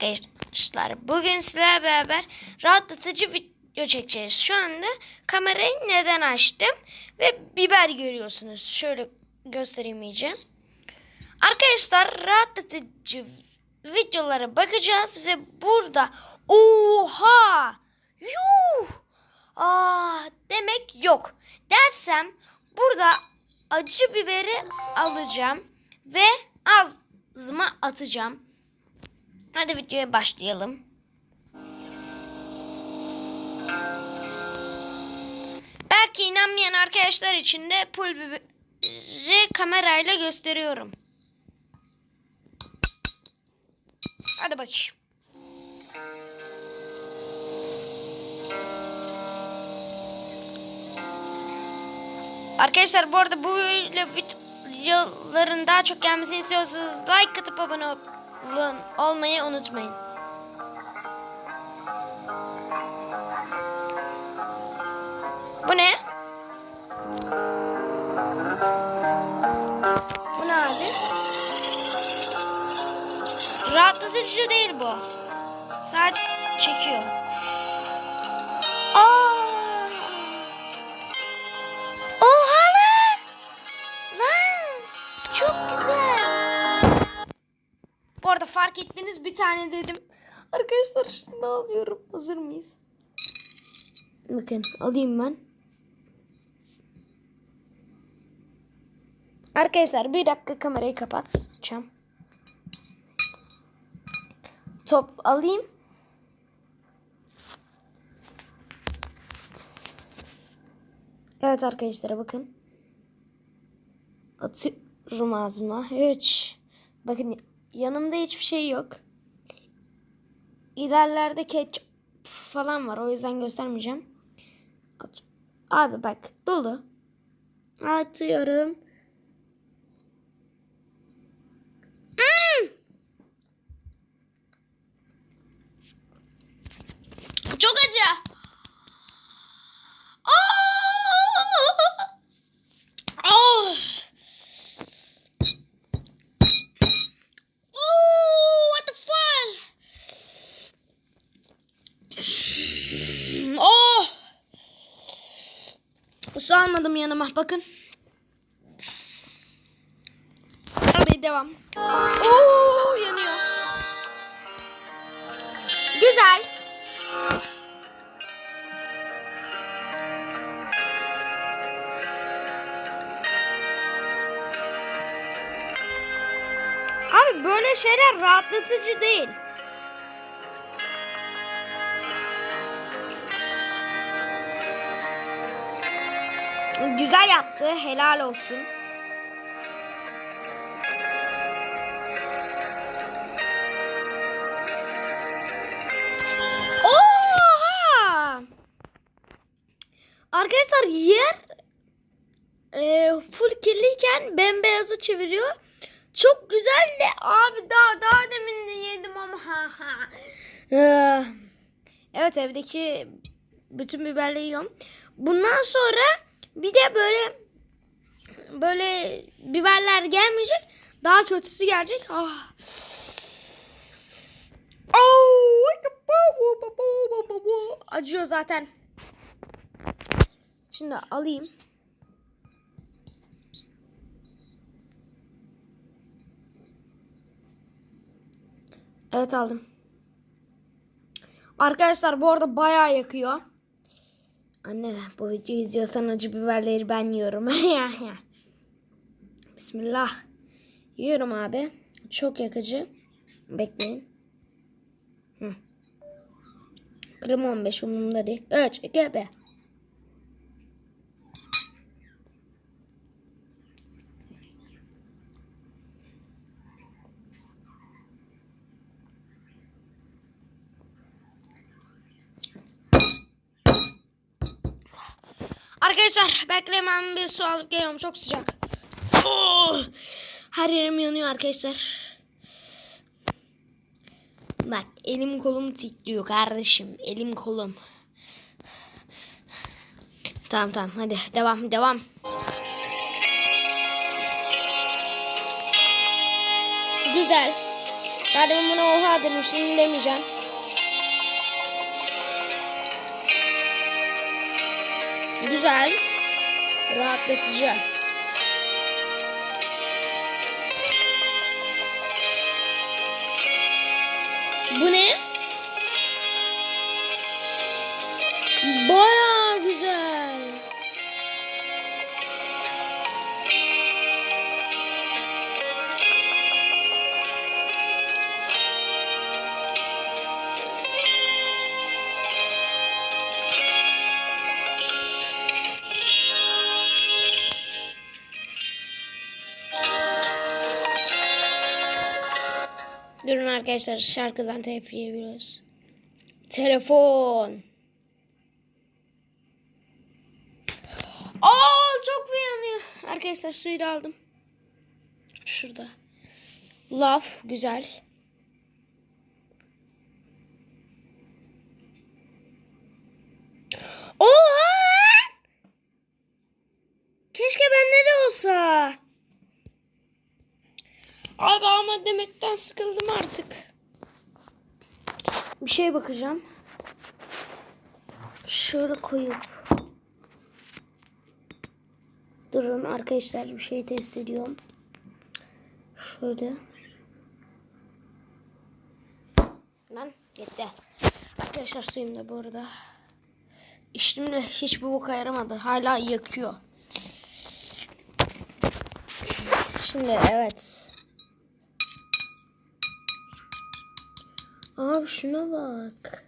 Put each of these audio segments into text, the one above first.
Arkadaşlar bugün sizlerle beraber rahatlatıcı video çekeceğiz. Şu anda kamerayı neden açtım ve biber görüyorsunuz. Şöyle göstereyim iyice. Arkadaşlar rahatlatıcı videolara bakacağız ve burada oha yuh ah demek yok dersem burada acı biberi alacağım ve ağzıma atacağım. Hadi videoya başlayalım. Belki inanmayan arkadaşlar için de pul biberi kamerayla gösteriyorum. Hadi bakayım. Arkadaşlar bu arada bu videoların daha çok gelmesini istiyorsanız like atıp abone olun, olmayı unutmayın. Bu ne? Bu ne abi? Rahatlatıcı değil bu. Sadece çekiyor. Fark ettiniz bir tane dedim. Arkadaşlar ne alıyorum? Hazır mıyız? Bakın alayım ben. Arkadaşlar bir dakika kamerayı kapatacağım. Top alayım. Evet arkadaşlar bakın. Atıyorum ağzıma. Üç. Bakın yanımda hiçbir şey yok. İlerlerde ketçap falan var. O yüzden göstermeyeceğim. Abi bak dolu. Atıyorum. Hmm! Çok acı. Aa! Oh! Ooh, what the fuck? Oh! Su almadım yanıma bakın. Hadi devam. Oo yanıyor. Güzel. Abi böyle şeyler rahatlatıcı değil. Güzel yaptı. Helal olsun. Oha! Arkadaşlar yer e, full kirliyken bembeyazı çeviriyor. Çok güzel de abi daha daha demin de yedim ama ha ha. Ee, Evet evdeki bütün biberleri yiyorum. Bundan sonra bir de böyle böyle biberler gelmeyecek. Daha kötüsü gelecek. Ah. Acıyor zaten. Şimdi alayım. Evet aldım. Arkadaşlar bu arada bayağı yakıyor. Anne bu videoyu izliyorsan acı biberleri ben yiyorum. Bismillah. Yiyorum abi. Çok yakıcı. Bekleyin. Hı. Kırım 15 umurumda değil. 3, 2, 1. Arkadaşlar beklemem bir su alıp geliyorum. Çok sıcak. Oh! Her yerim yanıyor arkadaşlar. Bak elim kolum titriyor kardeşim. Elim kolum. Tamam tamam hadi devam devam. Güzel. Daha demin buna oha dedim şimdi demeyeceğim. Güzel. Rahatlatıcı. Durun arkadaşlar şarkıdan telif yiyebiliyoruz. Telefon. Aa çok yanıyor. Arkadaşlar suyu da aldım. Şurada. Laf güzel. Oha! Keşke bende de olsa. Abi ama demekten sıkıldım artık. Bir şey bakacağım. Şöyle koyup. Durun arkadaşlar bir şey test ediyorum. Şöyle. Lan gitti. Arkadaşlar suyum da bu arada. İçtim de hiç bu boka yaramadı. Hala yakıyor. Şimdi evet. Abi şuna bak.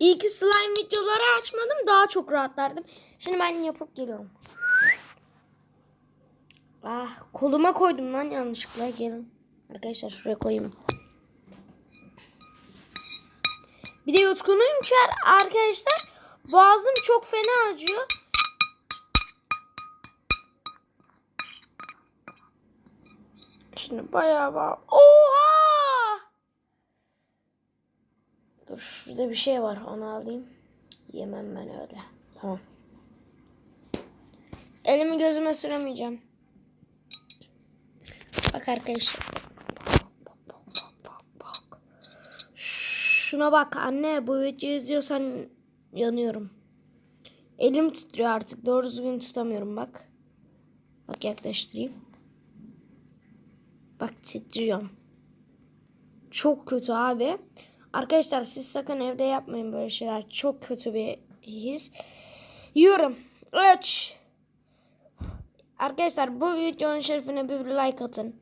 İyi ki slime videoları açmadım. Daha çok rahatlardım. Şimdi ben yapıp geliyorum. Ah koluma koydum lan yanlışlıkla. Gelin. Arkadaşlar şuraya koyayım. Bir de yutkunuyum ki arkadaşlar. Boğazım çok fena acıyor. Şimdi bayağı var. Oha! Dur şurada bir şey var onu alayım. Yemem ben öyle. Tamam. Elimi gözüme süremeyeceğim. Bak arkadaşlar. Şuna bak anne bu videoyu izliyorsan yanıyorum. Elim titriyor artık. Doğru düzgün tutamıyorum bak. Bak yaklaştırayım. Bak titriyorum. Çok kötü abi. Arkadaşlar siz sakın evde yapmayın böyle şeyler. Çok kötü bir his. Yiyorum. 3 Arkadaşlar bu videonun şerefine bir like atın.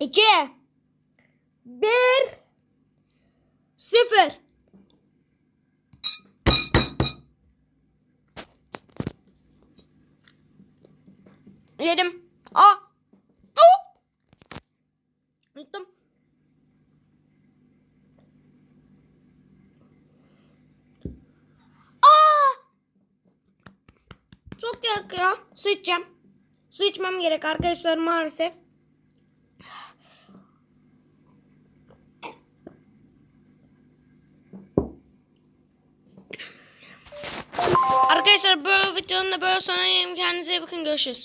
2 1 0 Yedim. Aa. Oh. Yuttum. Aa! Çok yakıyor. Su içeceğim. Su içmem gerek arkadaşlar maalesef. Arkadaşlar böyle videonun da böyle geleyim. Kendinize iyi bakın. Görüşürüz.